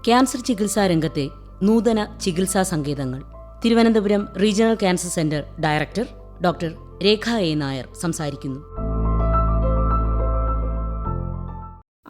Cancer ചികിത്സാ രംഗത്തെ നൂതന ചികിത്സാ സങ്കേതങ്ങൾ. Thiruvananthapuram regional cancer centre director doctor Rekha A Nair സംസാരിക്കുന്നു.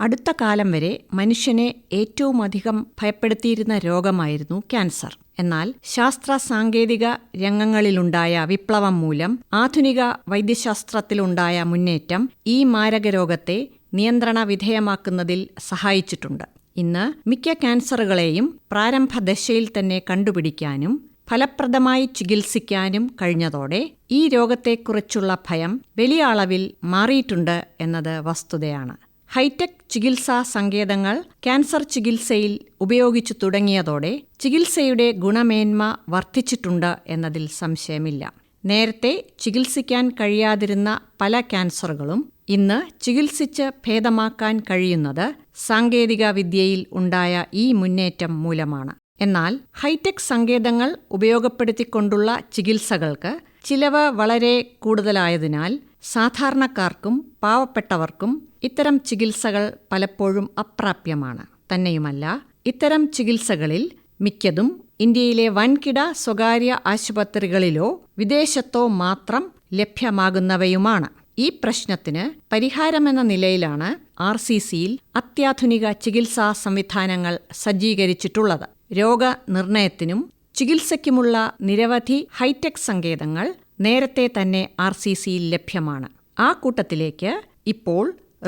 അടുത്ത കാലം വരെ മനുഷ്യനെ ഏറ്റവുമധികം ഭയപ്പെടുത്തിയിരുന്ന രോഗമായിരുന്നു ക്യാൻസർ. എന്നാൽ ശാസ്ത്ര സാങ്കേതിക രംഗങ്ങളിലുണ്ടായ വിപ്ലവം മൂലം ആധുനിക വൈദ്യശാസ്ത്രത്തിലുണ്ടായ മുന്നേറ്റം ഈ മാരകരോഗത്തെ നിയന്ത്രണ വിധേയമാക്കുന്നതിൽ സഹായിച്ചിട്ടുണ്ട്. ഇന്ന് മിക്ക ക്യാൻസറുകളെയും പ്രാരംഭദശയിൽ തന്നെ കണ്ടുപിടിക്കാനും ഫലപ്രദമായി ചികിത്സിക്കാനും കഴിഞ്ഞതോടെ ഈ രോഗത്തെക്കുറിച്ചുള്ള ഭയം വലിയ അളവിൽ മാറിയിട്ടുണ്ട് എന്നത് വസ്തുതയാണ്. ഹൈടെക് ചികിത്സാ സങ്കേതങ്ങൾ ക്യാൻസർ ചികിത്സയിൽ ഉപയോഗിച്ചു തുടങ്ങിയതോടെ ചികിത്സയുടെ ഗുണമേന്മ വർദ്ധിച്ചിട്ടുണ്ട് എന്നതിൽ സംശയമില്ല. നേരത്തെ ചികിത്സിക്കാൻ കഴിയാതിരുന്ന പല ക്യാൻസറുകളും ഇന്ന് ചികിത്സിച്ച് ഭേദമാക്കാൻ കഴിയുന്നത് സാങ്കേതിക വിദ്യയിൽ ഉണ്ടായ ഈ മുന്നേറ്റം മൂലമാണ്. എന്നാൽ ഹൈടെക് സങ്കേതങ്ങൾ ഉപയോഗപ്പെടുത്തിക്കൊണ്ടുള്ള ചികിത്സകൾക്ക് ചിലവ് വളരെ കൂടുതലായതിനാൽ സാധാരണക്കാർക്കും പാവപ്പെട്ടവർക്കും ഇത്തരം ചികിത്സകൾ പലപ്പോഴും അപ്രാപ്യമാണ്. തന്നെയുമല്ല ഇത്തരം ചികിത്സകളിൽ മിക്കതും ഇന്ത്യയിലെ വൻകിട സ്വകാര്യ ആശുപത്രികളിലോ വിദേശത്തോ മാത്രം ലഭ്യമാകുന്നവയുമാണ്. ഈ പ്രശ്നത്തിന് പരിഹാരമെന്ന നിലയിലാണ് ആർ സി സിയിൽ അത്യാധുനിക ചികിത്സാ സംവിധാനങ്ങൾ സജ്ജീകരിച്ചിട്ടുള്ളത്. രോഗനിർണയത്തിനും ചികിത്സയ്ക്കുമുള്ള നിരവധി ഹൈടെക് സങ്കേതങ്ങൾ നേരത്തെ തന്നെ ആർ സി സിയിൽ ലഭ്യമാണ്. ആ കൂട്ടത്തിലേക്ക് ഇപ്പോൾ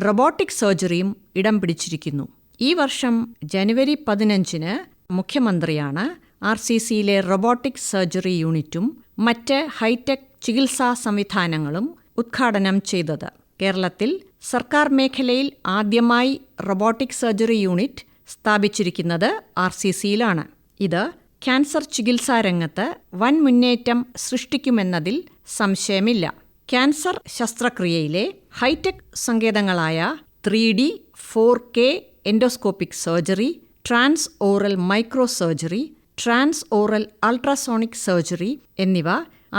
റൊബോട്ടിക് സർജറിയും ഇടം പിടിച്ചിരിക്കുന്നു. ഈ വർഷം ജനുവരി പതിനഞ്ചിന് മുഖ്യമന്ത്രിയാണ് ആർ സി സിയിലെ റൊബോട്ടിക് സർജറി യൂണിറ്റും മറ്റ് ഹൈടെക് ചികിത്സാ സംവിധാനങ്ങളും ഉദ്ഘാടനം ചെയ്തത്. കേരളത്തിൽ സർക്കാർ മേഖലയിൽ ആദ്യമായി റൊബോട്ടിക് സർജറി യൂണിറ്റ് സ്ഥാപിച്ചിരിക്കുന്നത് ആർ സി സിയിലാണ്. ഇത് ക്യാൻസർ ചികിത്സാ രംഗത്ത് വൻ മുന്നേറ്റം സൃഷ്ടിക്കുമെന്നതിൽ സംശയമില്ല. ക്യാൻസർ ശസ്ത്രക്രിയയിലെ hi tech സങ്കേതങ്ങളായ three D four K endoscopic surgery trans oral micro surgery trans oral ultrasonic surgery എന്നിവ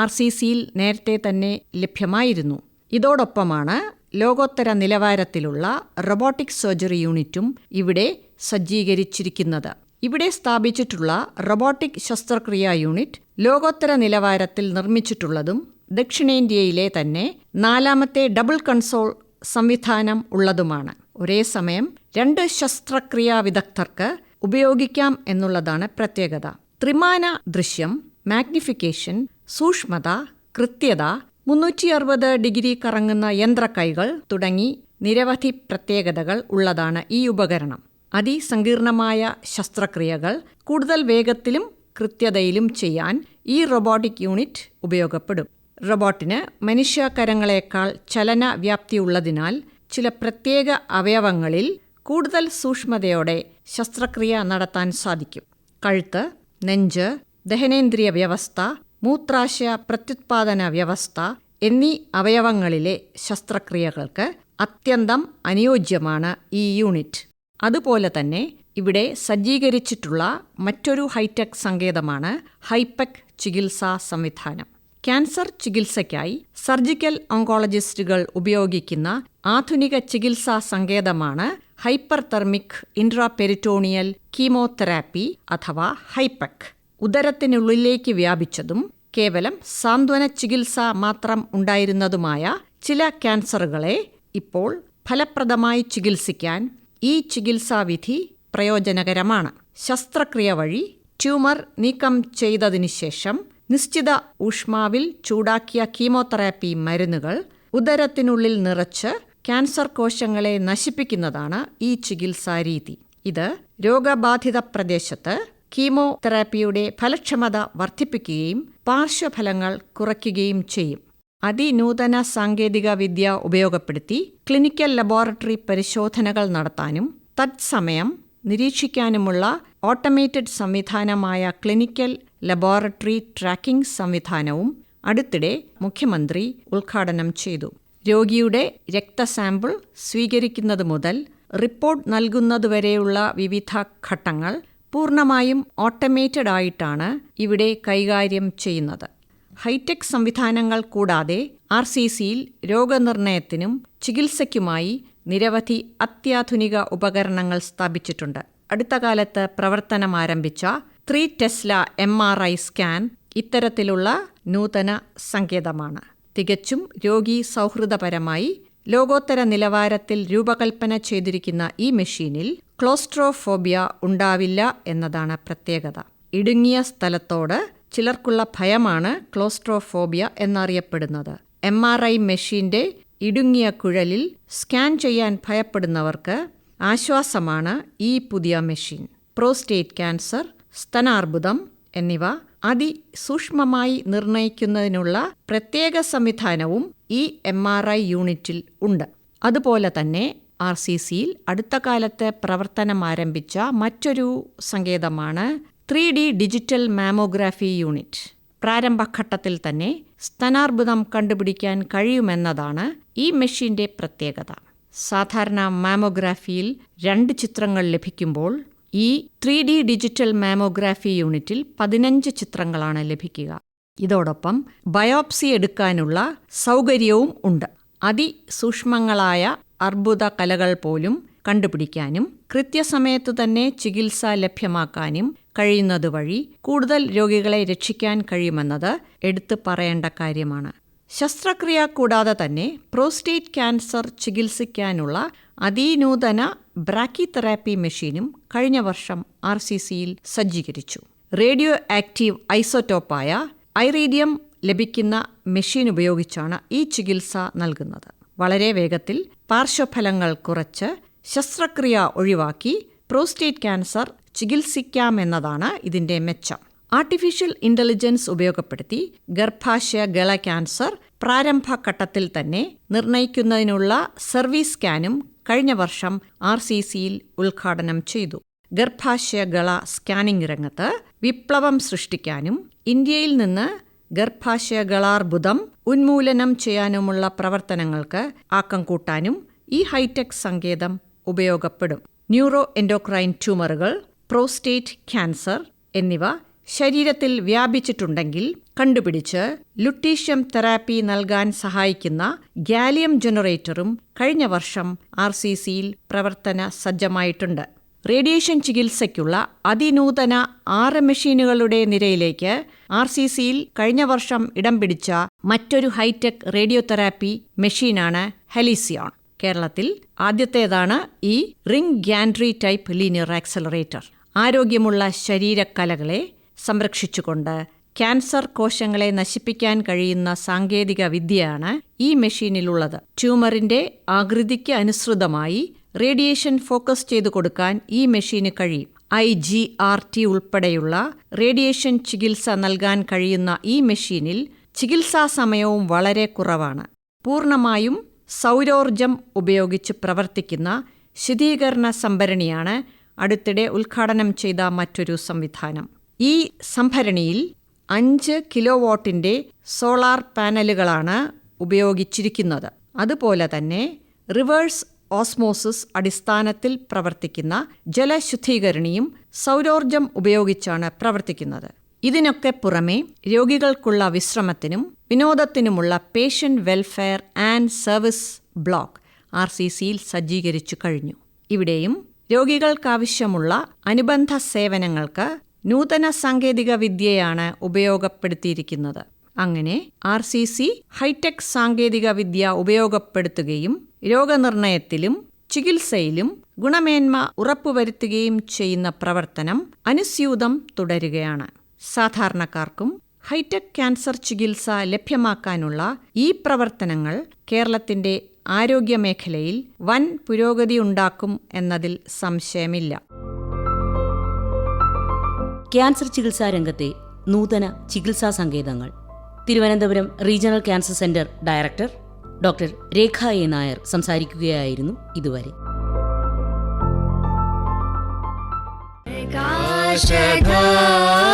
ആർ സി സിയിൽ നേരത്തെ തന്നെ ലഭ്യമായിരുന്നു. ഇതോടൊപ്പമാണ് ലോകോത്തര നിലവാരത്തിലുള്ള റൊബോട്ടിക് സർജറി യൂണിറ്റും ഇവിടെ സജ്ജീകരിച്ചിരിക്കുന്നത്. ഇവിടെ സ്ഥാപിച്ചിട്ടുള്ള റൊബോട്ടിക് ശസ്ത്രക്രിയാ യൂണിറ്റ് ലോകോത്തര നിലവാരത്തിൽ നിർമ്മിച്ചിട്ടുള്ളതും ദക്ഷിണേന്ത്യയിലെ തന്നെ നാലാമത്തെ ഡബിൾ കൺസോൾ സംവിധാനം ഉള്ളതുമാണ്. ഒരേ സമയം രണ്ട് ശസ്ത്രക്രിയാ വിദഗ്ധർക്ക് ഉപയോഗിക്കാം എന്നുള്ളതാണ് പ്രത്യേകത. ത്രിമാന ദൃശ്യം മാഗ്നിഫിക്കേഷൻ സൂക്ഷ്മത കൃത്യത മുന്നൂറ്റി അറുപത് ഡിഗ്രി കറങ്ങുന്ന യന്ത്രക്കൈകൾ തുടങ്ങി നിരവധി പ്രത്യേകതകൾ ഉള്ളതാണ് ഈ ഉപകരണം. അതിസങ്കീർണമായ ശസ്ത്രക്രിയകൾ കൂടുതൽ വേഗത്തിലും കൃത്യതയിലും ചെയ്യാൻ ഈ റൊബോട്ടിക് യൂണിറ്റ് ഉപയോഗപ്പെടും. റൊബോട്ടിന് മനുഷ്യകരങ്ങളെക്കാൾ ചലന വ്യാപ്തിയുള്ളതിനാൽ ചില പ്രത്യേക അവയവങ്ങളിൽ കൂടുതൽ സൂക്ഷ്മതയോടെ ശസ്ത്രക്രിയ നടത്താൻ സാധിക്കും. കഴുത്ത് നെഞ്ച് ദഹനേന്ദ്രിയ വ്യവസ്ഥ മൂത്രാശയ പ്രത്യുത്പാദന വ്യവസ്ഥ എന്നീ അവയവങ്ങളിലെ ശസ്ത്രക്രിയകൾക്ക് അത്യന്തം അനുയോജ്യമാണ് ഈ യൂണിറ്റ്. അതുപോലെ തന്നെ ഇവിടെ സജ്ജീകരിച്ചിട്ടുള്ള മറ്റൊരു ഹൈടെക് സങ്കേതമാണ് ഹൈപെക് ചികിത്സാ സംവിധാനം. ക്യാൻസർ ചികിത്സയ്ക്കായി സർജിക്കൽ ഓങ്കോളജിസ്റ്റുകൾ ഉപയോഗിക്കുന്ന ആധുനിക ചികിത്സാ സങ്കേതമാണ് ഹൈപ്പർ തെർമിക് ഇൻട്രാപെരിറ്റോണിയൽ കീമോതെറാപ്പി അഥവാ ഹൈപെക്. ഉദരത്തിനുള്ളിലേക്ക് വ്യാപിച്ചതും കേവലം സാന്ത്വന ചികിത്സ മാത്രം ഉണ്ടായിരുന്നതുമായ ചില ക്യാൻസറുകളെ ഇപ്പോൾ ഫലപ്രദമായി ചികിത്സിക്കാൻ ഈ ചികിത്സാവിധി പ്രയോജനകരമാണ്. ശസ്ത്രക്രിയ വഴി ട്യൂമർ നീക്കം ചെയ്തതിനു ശേഷം നിശ്ചിത ഊഷ്മാവിൽ ചൂടാക്കിയ കീമോതെറാപ്പി മരുന്നുകൾ ഉദരത്തിനുള്ളിൽ നിറച്ച് ക്യാൻസർ കോശങ്ങളെ നശിപ്പിക്കുന്നതാണ് ഈ ചികിത്സാ രീതി. ഇത് രോഗബാധിത പ്രദേശത്ത് കീമോതെറാപ്പിയുടെ ഫലക്ഷമത വർദ്ധിപ്പിക്കുകയും പാർശ്വഫലങ്ങൾ കുറയ്ക്കുകയും ചെയ്യും. അതിനൂതന സാങ്കേതിക വിദ്യ ഉപയോഗപ്പെടുത്തി ക്ലിനിക്കൽ ലബോറട്ടറി പരിശോധനകൾ നടത്താനും തത്സമയം നിരീക്ഷിക്കാനുമുള്ള ഓട്ടോമേറ്റഡ് സംവിധാനമായ ക്ലിനിക്കൽ ലബോറട്ടറി ട്രാക്കിംഗ് സംവിധാനവും അടുത്തിടെ മുഖ്യമന്ത്രി ഉദ്ഘാടനം ചെയ്തു. രോഗിയുടെ രക്തസാമ്പിൾ സ്വീകരിക്കുന്നത് മുതൽ റിപ്പോർട്ട് നൽകുന്നതുവരെയുള്ള വിവിധ ഘട്ടങ്ങൾ പൂർണമായും ഓട്ടോമേറ്റഡ് ആയിട്ടാണ് ഇവിടെ കൈകാര്യം ചെയ്യുന്നത്. ഹൈടെക് സംവിധാനങ്ങൾ കൂടാതെ ആർ സി സിയിൽ രോഗനിർണയത്തിനും ചികിത്സയ്ക്കുമായി നിരവധി അത്യാധുനിക ഉപകരണങ്ങൾ സ്ഥാപിച്ചിട്ടുണ്ട്. അടുത്ത കാലത്ത് പ്രവർത്തനം ആരംഭിച്ച three Tesla M R I scan ഇത്തരത്തിലുള്ള നൂതന സങ്കേതമാണ്. തികച്ചും രോഗി സൗഹൃദപരമായി ലോകോത്തര നിലവാരത്തിൽ രൂപകൽപ്പന ചെയ്തിരിക്കുന്ന ഈ മെഷീനിൽ ക്ലോസ്ട്രോഫോബിയ ഉണ്ടാവില്ല എന്നതാണ് പ്രത്യേകത. ഇടുങ്ങിയ സ്ഥലത്തോട് ചിലർക്കുള്ള ഭയമാണ് ക്ലോസ്ട്രോഫോബിയ എന്നറിയപ്പെടുന്നത്. എം ആർ ഐ മെഷീന്റെ ഇടുങ്ങിയ കുഴലിൽ സ്കാൻ ചെയ്യാൻ ഭയപ്പെടുന്നവർക്ക് ആശ്വാസമാണ് ഈ പുതിയ മെഷീൻ. പ്രോസ്റ്റേറ്റ് ക്യാൻസർ സ്തനാർബുദം എന്നിവ അതിസൂക്ഷ്മമായി നിർണയിക്കുന്നതിനുള്ള പ്രത്യേക സംവിധാനവും ഈ എം ആർ ഐ യൂണിറ്റിൽ ഉണ്ട്. അതുപോലെ തന്നെ ആർ സി സിയിൽ അടുത്ത കാലത്ത് പ്രവർത്തനം ആരംഭിച്ച മറ്റൊരു സങ്കേതമാണ് three D digital mammography unit പ്രാരംഭഘട്ടത്തിൽ തന്നെ സ്തനാർബുദം കണ്ടുപിടിക്കാൻ കഴിയുമെന്നതാണ് ഈ മെഷീന്റെ പ്രത്യേകത. സാധാരണ മാമോഗ്രാഫിയിൽ രണ്ട് ചിത്രങ്ങൾ ലഭിക്കുമ്പോൾ ഈ ത്രീ ഡി ഡിജിറ്റൽ മാമോഗ്രാഫി യൂണിറ്റിൽ പതിനഞ്ച് ചിത്രങ്ങളാണ് ലഭിക്കുക. ഇതോടൊപ്പം ബയോപ്സി എടുക്കാനുള്ള സൗകര്യവും ഉണ്ട്. അതിസൂക്ഷ്മങ്ങളായ അർബുദ കലകൾ പോലും കണ്ടുപിടിക്കാനും കൃത്യസമയത്തു തന്നെ ചികിത്സ ലഭ്യമാക്കാനും കഴിയുന്നതുവഴി കൂടുതൽ രോഗികളെ രക്ഷിക്കാൻ കഴിയുമെന്നത് എടുത്തു പറയേണ്ട കാര്യമാണ്. ശസ്ത്രക്രിയ കൂടാതെ തന്നെ പ്രോസ്റ്റേറ്റ് ക്യാൻസർ ചികിത്സിക്കാനുള്ള അതിനൂതന ബ്രാക്കിതെറാപ്പി മെഷീനും കഴിഞ്ഞ വർഷം ആർ സി സിയിൽ സജ്ജീകരിച്ചു. റേഡിയോ ആക്റ്റീവ് ഐസോട്ടോപ്പായ ഐറേഡിയം ലഭിക്കുന്ന മെഷീൻ ഉപയോഗിച്ചാണ് ഈ ചികിത്സ നൽകുന്നത്. വളരെ വേഗത്തിൽ പാർശ്വഫലങ്ങൾ കുറച്ച് ശസ്ത്രക്രിയ ഒഴിവാക്കി പ്രോസ്റ്റേറ്റ് ക്യാൻസർ ചികിത്സിക്കാമെന്നതാണ് ഇതിന്റെ മെച്ചം. ആർട്ടിഫിഷ്യൽ ഇന്റലിജൻസ് ഉപയോഗപ്പെടുത്തി ഗർഭാശയ ഗള ക്യാൻസർ പ്രാരംഭഘട്ടത്തിൽ തന്നെ നിർണയിക്കുന്നതിനുള്ള സർവീസ് സ്കാനും കഴിഞ്ഞ വർഷം ആർ സി സിയിൽ ഉദ്ഘാടനം ചെയ്തു. ഗർഭാശയ ഗള സ്കാനിംഗ് രംഗത്ത് വിപ്ലവം സൃഷ്ടിക്കാനും ഇന്ത്യയിൽ നിന്ന് ഗർഭാശയ ഗളാർബുദം ഉന്മൂലനം ചെയ്യാനുമുള്ള പ്രവർത്തനങ്ങൾക്ക് ആക്കം കൂട്ടാനും ഈ ഹൈടെക് സങ്കേതം ഉപയോഗപ്പെടും. ന്യൂറോ എൻഡോക്രൈൻ ട്യൂമറുകൾ പ്രോസ്റ്റേറ്റ് ക്യാൻസർ എന്നിവ ശരീരത്തിൽ വ്യാപിച്ചിട്ടുണ്ടെങ്കിൽ കണ്ടുപിടിച്ച് ലുട്ടീഷ്യം തെറാപ്പി നൽകാൻ സഹായിക്കുന്ന ഗാലിയം ജനറേറ്ററും കഴിഞ്ഞ വർഷം ആർ സി സിയിൽ പ്രവർത്തന സജ്ജമായിട്ടുണ്ട്. റേഡിയേഷൻ ചികിത്സയ്ക്കുള്ള അതിനൂതന ആറ് മെഷീനുകളുടെ നിരയിലേക്ക് ആർ സി സിയിൽ കഴിഞ്ഞ വർഷം ഇടം പിടിച്ച മറ്റൊരു ഹൈടെക് റേഡിയോ തെറാപ്പി മെഷീനാണ് ഹെലിസിയോൺ. കേരളത്തിൽ ആദ്യത്തേതാണ് ഈ ring gantry type linear accelerator. ആരോഗ്യമുള്ള ശരീരക്കലകളെ സംരക്ഷിച്ചുകൊണ്ട് ക്യാൻസർ കോശങ്ങളെ നശിപ്പിക്കാൻ കഴിയുന്ന സാങ്കേതിക വിദ്യയാണ് ഈ മെഷീനിലുള്ളത്. ട്യൂമറിന്റെ ആകൃതിക്ക് അനുസൃതമായി റേഡിയേഷൻ ഫോക്കസ് ചെയ്തു കൊടുക്കാൻ ഈ മെഷീന് കഴിയും. ഐ ജി ആർ ടി ഉൾപ്പെടെയുള്ള റേഡിയേഷൻ ചികിത്സ നൽകാൻ കഴിയുന്ന ഈ മെഷീനിൽ ചികിത്സാ സമയവും വളരെ കുറവാണ്. പൂർണമായും സൗരോർജം ഉപയോഗിച്ച് പ്രവർത്തിക്കുന്ന ശീതീകരണ സംഭരണിയാണ് അടുത്തിടെ ഉദ്ഘാടനം ചെയ്ത മറ്റൊരു സംവിധാനം. ഈ സംഭരണിയിൽ അഞ്ച് കിലോ വാട്ടിന്റെ സോളാർ പാനലുകളാണ് ഉപയോഗിച്ചിരിക്കുന്നത്. അതുപോലെ തന്നെ റിവേഴ്സ് ഓസ്മോസിസ് അടിസ്ഥാനത്തിൽ പ്രവർത്തിക്കുന്ന ജലശുദ്ധീകരണിയും സൗരോർജം ഉപയോഗിച്ചാണ് പ്രവർത്തിക്കുന്നത്. ഇതിനൊക്കെ പുറമെ രോഗികൾക്കുള്ള വിശ്രമത്തിനും വിനോദത്തിനുമുള്ള patient welfare and service block R C സിയിൽ സജ്ജീകരിച്ചു കഴിഞ്ഞു. ഇവിടെയും രോഗികൾക്കാവശ്യമുള്ള അനുബന്ധ സേവനങ്ങൾക്ക് നൂതന സാങ്കേതിക വിദ്യയാണ് ഉപയോഗപ്പെടുത്തിയിരിക്കുന്നത്. അങ്ങനെ ആർ സി സി ഹൈടെക് സാങ്കേതിക വിദ്യ ഉപയോഗപ്പെടുത്തുകയും രോഗനിർണയത്തിലും ചികിത്സയിലും ഗുണമേന്മ ഉറപ്പുവരുത്തുകയും ചെയ്യുന്ന പ്രവർത്തനം അനുസ്യൂതം തുടരുകയാണ്. സാധാരണക്കാർക്കും ഹൈടെക് ക്യാൻസർ ചികിത്സ ലഭ്യമാക്കാനുള്ള ഈ പ്രവർത്തനങ്ങൾ കേരളത്തിന്റെ ആരോഗ്യമേഖലയിൽ വൻ പുരോഗതി ഉണ്ടാക്കും എന്നതിൽ സംശയമില്ല. ക്യാൻസർ ചികിത്സാ രംഗത്തെ നൂതന ചികിത്സാ സങ്കേതങ്ങൾ. Thiruvananthapuram regional cancer centre director doctor Rekha A. Nair സംസാരിക്കുകയായിരുന്നു ഇതുവരെ. Shaka